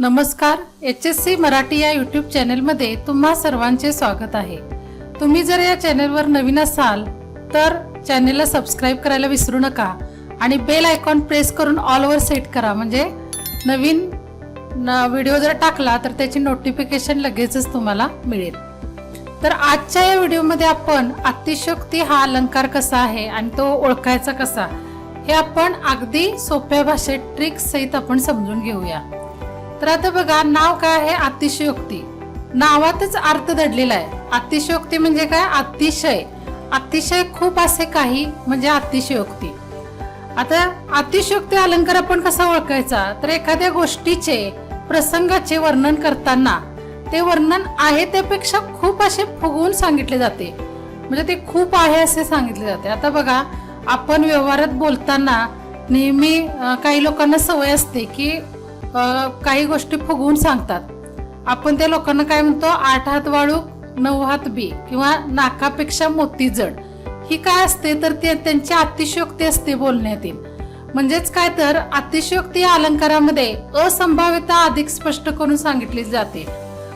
नमस्कार H S C Marathi या YouTube चॅनेलमध्ये तुम्हा सर्वांचे स्वागत आहे. तुम्ही जर या चॅनेलवर नवीन असाल तर चॅनेलला सबस्क्राईब करायला विसरू नका आणि बेल आयकॉन प्रेस करून ऑलवर सेट करा. म्हणजे नवीन न व्हिडिओ जर टाकला तर त्याची नोटिफिकेशन लगेचच तुम्हाला मिळेल. तर आजच्या या व्हिडिओमध्ये आपण अतिशयोक्ती हा अलंकार कसा आहे आणि तो ओळखायचा कसा हे आपण अगदी सोप्या भाषेत ट्रिक्स सहित आपण समजून घेऊया. तर आता बघा नाव काय आहे? अतिशयोक्ती. नावातच अर्थ दडलेला आहे. अतिशयोक्ती म्हणजे काय? अतिशय. अतिशय खूप असे काही म्हणजे अतिशयोक्ती. आता अतिशयोक्ती अलंकार आपण कसा ओळखायचा? तर एखाद्या गोष्टीचे प्रसंगाचे वर्णन करताना ते वर्णन आहे त्यापेक्षा खूप असे फुगवून सांगितले जाते. म्हणजे ते खूप आहे असे सांगितले जाते. आता बघा आपण व्यवहारात बोलताना नेहमी काही लोकांना सवय असते की काही गोष्टी फुगवून सांगतात. आपण त्या लोकांना काय म्हणतो? आठ हात वाळू नऊ हात बी किंवा नाकापेक्षा मोती जड. ही काय असते? तर ते त्यांची अतिशयोक्ती असते बोलण्यातील म्हणजेच काय तर अतिशयोक्ती अलंकारामध्ये असंभाव्यता अधिक स्पष्ट करून सांगितली जाते.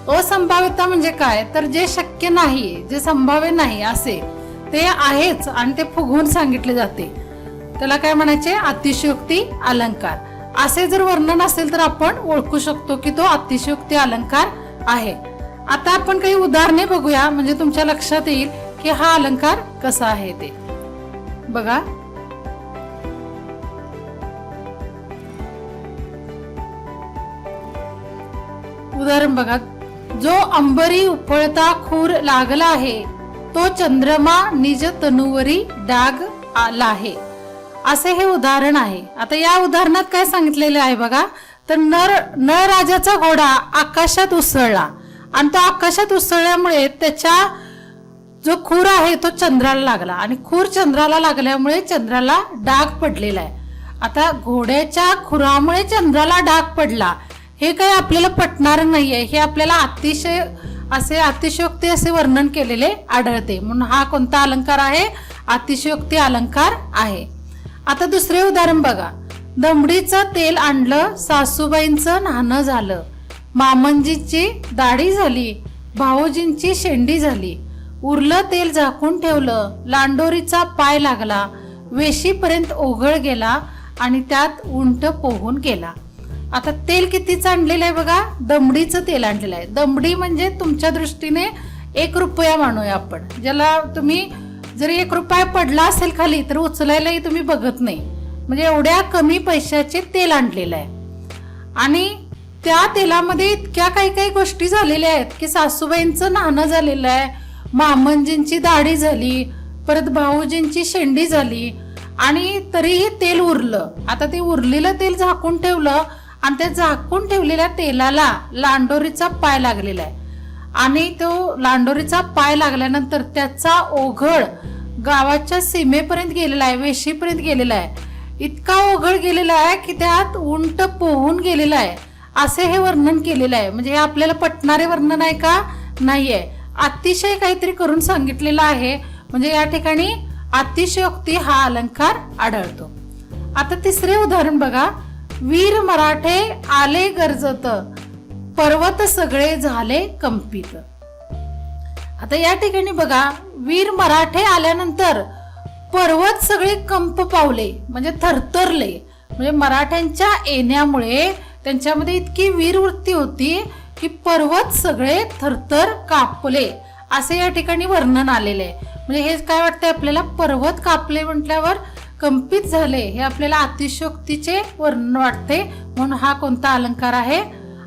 असंभाव्यता म्हणजे काय? तर जे शक्य नाही जे संभाव्य नाही असे ते आहेच आणि ते फुगवून सांगितले जाते. त्याला काय म्हणायचे? अतिशयोक्ती अलंकार. असे जर वर्णन असेल तर आपण ओळखू शकतो की तो अतिशयोक्ती अलंकार आहे. आता आपण काही उदाहरणे बघूया म्हणजे तुमच्या लक्षात येईल की हा अलंकार कसा आहे ते. बघा. उदाहरण बघा. जो अंबरी उफळता खूर लागला आहे तो चंद्रमा निज तनुवरी डाग आला आहे. असे हे उदाहरण आहे. आता या उदाहरणात काय सांगितलेले आहे बघा. तर नर नळ राजाचा घोडा आकाशात उसळला. आणि तो आकाशात उसळल्यामुळे त्याच्या जो खूर आहे तो चंद्राला लागला. आणि खूर चंद्राला लागल्यामुळे चंद्राला डाग पडलेला आहे. आता घोड्याच्या खुरामुळे चंद्राला डाग पडला. हे काही आपल्याला पटणार नाहीये. हे आपल्याला अतिशय असे अतिशयोक्ती असे वर्णन केलेले आढळते. म्हणून हा कोणता अलंकार आहे? अतिशयोक्ती अलंकार आहे. आता दुसरे उदाहरण बघा. दमडीचं तेल आणलं सासूबाईंचं नाणं झालं. मामंजीची दाढी झाली भाऊजींची शेंडी झाली. उरलं तेल झाकून ठेवलं लांडोरीचा पाय लागला वेशीपर्यंत ओघळ गेला आणि त्यात उंट पोहून गेला. आता तेल कितीचं आणलेलं आहे बघा? दमडीचं तेल आणलेलं आहे. दमडी म्हणजे तुमच्या दृष्टीने एक रुपया मानूया आपण. ज्याला तुम्ही जरी एक रुपया पडला असेल खाली तर उचलायलाही तुम्ही बघत नाही. म्हणजे एवढ्या कमी पैशाचे तेल आणलेलं आहे. आणि त्या तेलामध्ये इतक्या काही काही गोष्टी झालेल्या आहेत की सासूबाईंचं नाणं झालेलं आहे मामंजींची दाढी झाली परत भाऊजींची शेंडी झाली आणि तरीही तेल उरलं. आता ते उरलेलं तेल झाकून ठेवलं आणि त्या झाकून ठेवलेल्या तेलाला लांडोरीचा पाय लागलेला आहे. आणि तो लांडोरीचा पाय लागल्यानंतर त्याचा ओघळ गावाच्या सीमेपर्यंत गेलेला आहे वेशीपर्यंत गेलेला आहे. इतका ओघळ गेलेला आहे की त्यात उंट पोहून गेलेला आहे. असे हे वर्णन केलेलं आहे. म्हणजे हे आपल्याला पटणारे वर्णन आहे का? नाही आहे अतिशय काहीतरी करून सांगितलेलं आहे. म्हणजे या ठिकाणी अतिशयोक्ती हा अलंकार आढळतो. आता तिसरे उदाहरण बघा. वीर मराठे आले गरजत. पर्वत सगळे झाले कंपित. आता या ठिकाणी बघा वीर मराठे आल्यानंतर पर्वत सगळे कंप पावले म्हणजे थरथरले. म्हणजे मराठ्यांच्या येण्यामुळे त्यांच्यामध्ये इतकी वीरवृत्ती होती की पर्वत सगळे थरथर कापले असे या ठिकाणी वर्णन आलेले आहे म्हणजे हे काय वाटतंय आपल्याला? पर्वत कापले म्हटल्यावर कंपित झाले हे आपल्याला अतिशयोक्तीचे वर्णन वाटते म्हणून हा कोणता अलंकार आहे?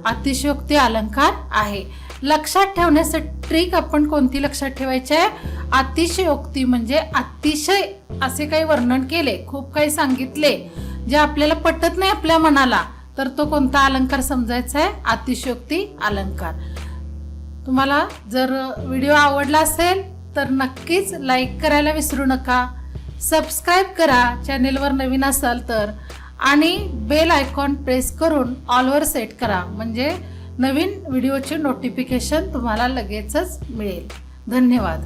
अतिशयोक्ती अलंकार आहे. लक्षात ठेवण्यासाठी ट्रिक आपण कोणती लक्षात ठेवायची आहे? अतिशयोक्ती म्हणजे अतिशय असे काही वर्णन केले खूप काही सांगितले जे आपल्याला पटत नाही आपल्या मनाला. तर तो कोणता अलंकार समजायचा आहे? अतिशयोक्ती अलंकार. तुम्हाला जर व्हिडिओ आवडला असेल तर नक्कीच लाईक करायला विसरू नका. सबस्क्राईब करा. चॅनेलवर नवीन असाल तर आणि बेल आयकॉन प्रेस करून ऑलवर सेट करा. म्हणजे नवीन व्हिडिओचे नोटिफिकेशन तुम्हाला लगेचच मिळेल. धन्यवाद.